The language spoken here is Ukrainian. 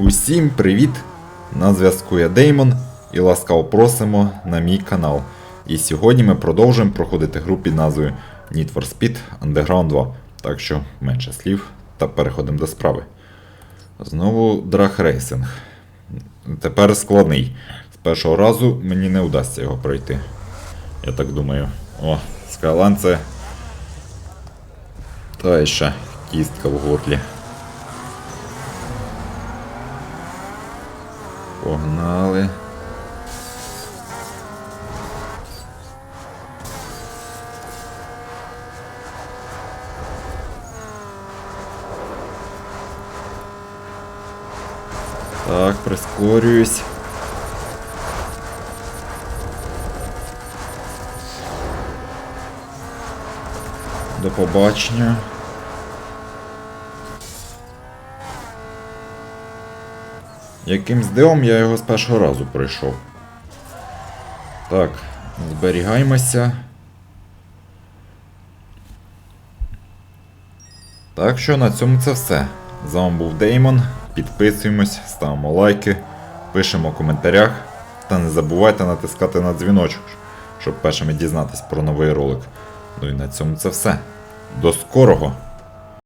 Усім привіт! На зв'язку я Деймон і ласкаво просимо на мій канал. І сьогодні ми продовжуємо проходити гру під назвою Need for Speed Underground 2. Так що менше слів та переходимо до справи. Знову драг рейсинг. Тепер складний. З першого разу мені не вдасться його пройти. Я так думаю. О, Скайлан це. Та ще кістка в горлі. Погнали. Так, прискорююсь. До побачення. Якимсь дивом я його з першого разу пройшов. Так, зберігаємося. Так що на цьому це все. З вами був Деймон. Підписуємось, ставимо лайки, пишемо в коментарях. Та не забувайте натискати на дзвіночок, щоб першими дізнатись про новий ролик. Ну і на цьому це все. До скорого!